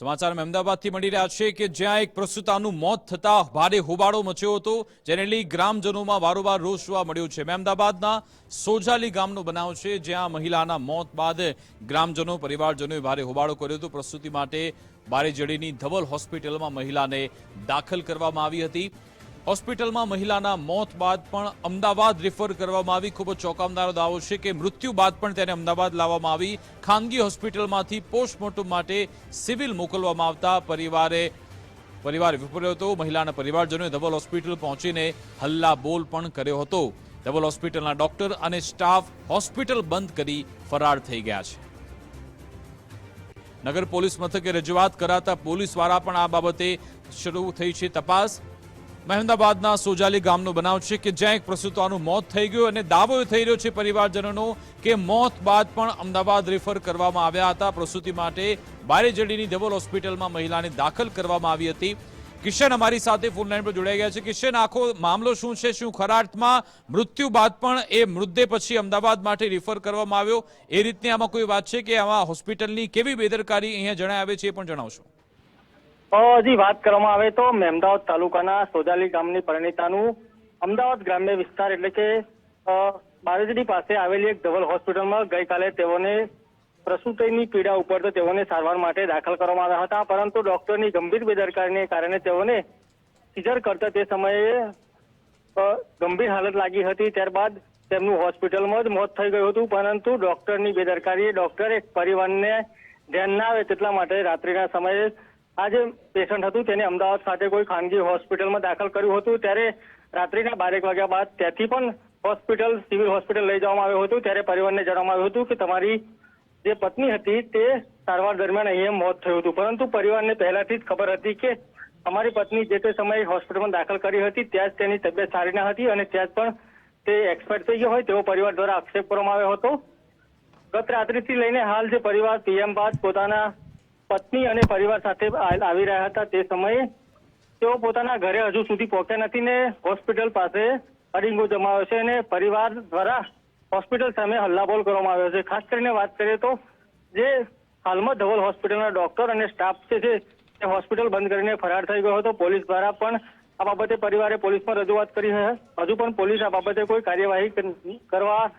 સમાચાર અમદાવાદથી મળી રહ્યા છે કે જ્યાં એક પ્રસૂતાનું મોત થતા ભારે હોબાળો મચ્યો હતો, જેને લઈ ગ્રામજનોમાં વારંવાર રોષ જોવા મળ્યો છે. અમદાવાદના સોજાલી ગામનો બનાવ છે, જ્યાં મહિલાના મોત બાદ ગ્રામજનો, પરિવારજનોએ ભારે હોબાળો કર્યો હતો. પ્રસૂતિ માટે બારેજડીની ધવલ હોસ્પિટલમાં મહિલાને દાખલ કરવામાં આવી હતી. હોસ્પિટલમાં મહિલાના મોત બાદ પણ અમદાવાદ રિફર કરવામાં આવી. ખૂબ જ ચોંકાવનારો દાવો છે કે મૃત્યુ બાદ પણ તેને અમદાવાદ લાવવામાં આવી. ખાનગી હોસ્પિટલમાંથી પોસ્ટમોર્ટમ માટે સિવિલ મોકલવામાં આવતા પરિવારે પરિવાર વિપર્યો હતો. મહિલાના પરિવારજનોએ ધવલ હોસ્પિટલ પહોંચીને હલ્લા બોલ પણ કર્યો હતો. ધવલ હોસ્પિટલના ડોક્ટર અને સ્ટાફ હોસ્પિટલ બંધ કરી ફરાર થઈ ગયા છે. નગર પોલીસ મથકે રજૂઆત કરાતા પોલીસ દ્વારા પણ આ બાબતે શરૂ થઈ છે તપાસ. મહેમદાબાદના સોજાલી ગામનો બનાવ છે કે જ્યાં એક પ્રસૂતાનું મોત થઈ ગયું અને દાવો થઈ રહ્યો છે પરિવારજનોનો કે મોત બાદ પણ અમદાવાદ રિફર કરવામાં આવ્યા હતા. પ્રસૂતિ માટે બારેજડીની ધવલ હોસ્પિટલમાં મહિલાને દાખલ કરવામાં આવી હતી. કિશન અમારી સાથે ફોન લાઈન પર જોડાઈ ગયા છે. કિશન, આખો મામલો શું છે? શું ખરા અર્થમાં મૃત્યુ બાદ પણ એ મૃતદેહ પછી અમદાવાદ માટે રિફર કરવામાં આવ્યો? એ રીતની આમાં કોઈ વાત છે કે આમાં હોસ્પિટલની કેવી બેદરકારી અહીંયા જણાય આવે છે એ પણ જણાવશો. હજી વાત કરવામાં આવે તો મહેમદાવાદ તાલુકાના સોજાલી ગામની પરિણીતાનું અમદાવાદ ગ્રામ્ય વિસ્તાર એટલે કે બારેજડી પાસે આવેલી એક ધવલ હોસ્પિટલમાં ગઈકાલે તેઓને પ્રસૂતિની પીડા ઉપર તો તેઓને સારવાર માટે દાખલ કરવામાં આવ્યા હતા, પરંતુ ડોક્ટરની ગંભીર બેદરકારીને કારણે તેઓને સિઝર કરતા તે સમયે ગંભીર હાલત લાગી હતી, ત્યારબાદ તેમનું હોસ્પિટલમાં જ મોત થઈ ગયું હતું, પરંતુ ડોક્ટરની બેદરકારીએ ડોક્ટરે પરિવારને ધ્યાન ના આવે તેટલા માટે રાત્રિના સમયે આ જે પેશન્ટ હતું, તેને અમદાવાદ ખાતે કોઈ ખાનગી હોસ્પિટલમાં દાખલ કર્યું હતું. ત્યારે રાત્રિના બારેક વાગ્યા બાદ ત્યાંથી પણ હોસ્પિટલ, સિવિલ હોસ્પિટલ લઈ જવામાં આવ્યું હતું. ત્યારે પરિવારને જણાવવામાં આવ્યું હતું કે તમારી જે પત્ની હતી, તે સારવાર દરમિયાન અહીંયા મોત થયું હતું. પરંતુ પરિવારને પહેલાથી જ ખબર હતી કે અમારી પત્ની જે તે સમયે હોસ્પિટલમાં દાખલ કરી હતી, ત્યાં જ તેની તબિયત સારી ન હતી અને ત્યાં જ પણ તે એક્સપાયર થઈ ગયો હોય તેવો પરિવાર દ્વારા આક્ષેપ કરવામાં આવ્યો હતો. ગત રાત્રિથી લઈને હાલ જે પરિવાર, પીએમ બાદ પોતાના પત્ની અને પરિવાર સાથે આવી રહ્યા હતા તે સમયે તેઓ પોતાના ઘરે હજુ સુધી પહોંચ્યા નથી ને હોસ્પિટલ પાસે અડીંગો જમાવ્યો છે અને પરિવાર દ્વારા હોસ્પિટલ સામે હલ્લાબોલ કરવામાં આવ્યો છે. ખાસ કરીને વાત કરીએ તો જે હાલમાં ધવલ હોસ્પિટલના ડોક્ટર અને સ્ટાફ છે જે હોસ્પિટલ બંધ કરીને ફરાર થઈ ગયો હતો. પોલીસ દ્વારા પણ આ બાબતે પરિવારે પોલીસમાં રજૂઆત કરી છે. હજુ પણ પોલીસ આ બાબતે કોઈ કાર્યવાહી કરવા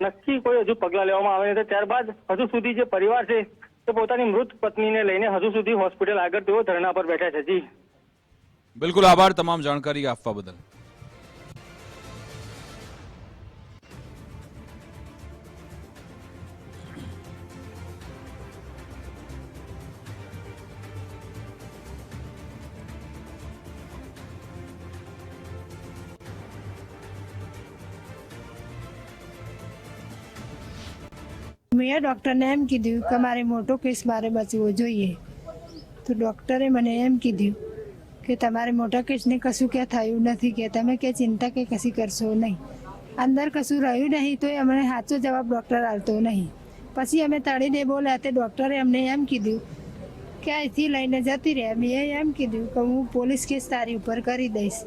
નક્કી કોઈ હજુ પગલાં લેવામાં આવે નથી. ત્યારબાદ હજુ સુધી જે પરિવાર છે તે પોતાની મૃત પત્નીને લઈને હજુ સુધી હોસ્પિટલ આગળ તેઓ ધરણા પર બેઠા છે. જી. બિલકુલ આભાર તમામ જાણકારી આપવા બદલ. મેં ડૉક્ટરને એમ કીધું કે મારે મોટો કેસ મારે બચવો જોઈએ. તો ડૉક્ટરે મને એમ કીધું કે તમારે મોટા કેસને કશું ક્યાં થયું નથી કે તમે કે ચિંતા કે કશી કરશો નહીં. અંદર કશું રહ્યું નહીં તો અમને સાચો જવાબ ડૉક્ટર આવતો નહીં. પછી અમે તળીને બોલ્યા તે ડૉક્ટરે અમને એમ કીધું કે અહીંથી લઈને જતી રહે. મેં એમ કીધું કે હું પોલીસ કેસ તારી ઉપર કરી દઈશ.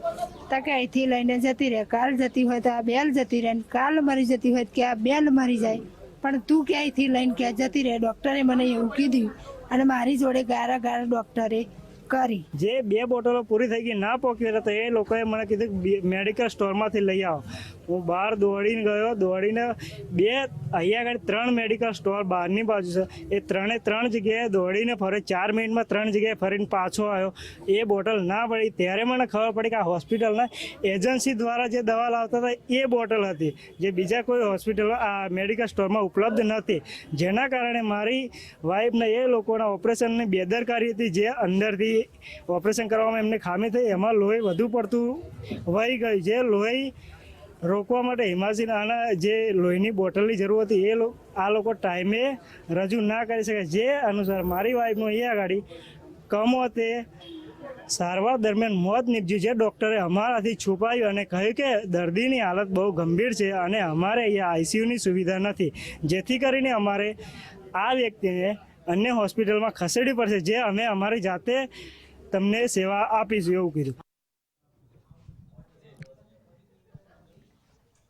તો કે અહીંથી લઈને જતી રહે. કાલ જતી હોય તો આ બેલ જતી રહે કાલ મરી જતી હોય કે આ બેલ મરી જાય. પણ તું ક્યાંયથી લઈને ક્યાં જતી રહે? ડૉક્ટરે મને એવું કીધું અને મારી જોડે ગારા ગારા ડૉક્ટરે કરી જે બે બોટલો પૂરી થઈ ગઈ, ના પહોંચી તો એ લોકોએ મને કીધું મેડિકલ સ્ટોરમાંથી લઈ આવો. હું બહાર દોડીને ગયો, દોડીને બે અહીંયા આગળ ત્રણ મેડિકલ સ્ટોર બહારની બાજુ છે. એ ત્રણે ત્રણ જગ્યાએ દોડીને ફરે ચાર મિનિટમાં ત્રણ જગ્યાએ ફરીને પાછો આવ્યો. એ બોટલ ના પડી. ત્યારે મને ખબર પડી કે આ હોસ્પિટલના એજન્સી દ્વારા જે દવા લાવતા હતા, એ બોટલ હતી. જે બીજા કોઈ હોસ્પિટલ આ મેડિકલ સ્ટોરમાં ઉપલબ્ધ નથી. જેના કારણે મારી વાઈફને એ લોકોના ઓપરેશનની બેદરકારી હતી, જે અંદરથી ઓપરેશન કરવામાં એમને ખામી થઈ. એમાં લોહી વધુ પડતું વહી ગયું. જે લોહી રોકવા માટે હિમાસીન આના જે લોહીની બોટલની જરૂર હતી, એ આ લોકો ટાઈમે રજૂ ના કરી શકે જે અનુસાર મારી વાઈફનું અહીંયા આગળ કમોતે સારવાર દરમિયાન મોત નીપજ્યું છે. ડૉક્ટરે અમારાથી છુપાયું અને કહ્યું કે દર્દીની હાલત બહુ ગંભીર છે અને અમારે અહીંયા આઈસીયુની સુવિધા નથી. જેથી કરીને અમારે આ વ્યક્તિને અન્ય હોસ્પિટલમાં ખસેડવી પડશે જે અમે અમારી જાતે તમને સેવા આપીશું એવું કીધું.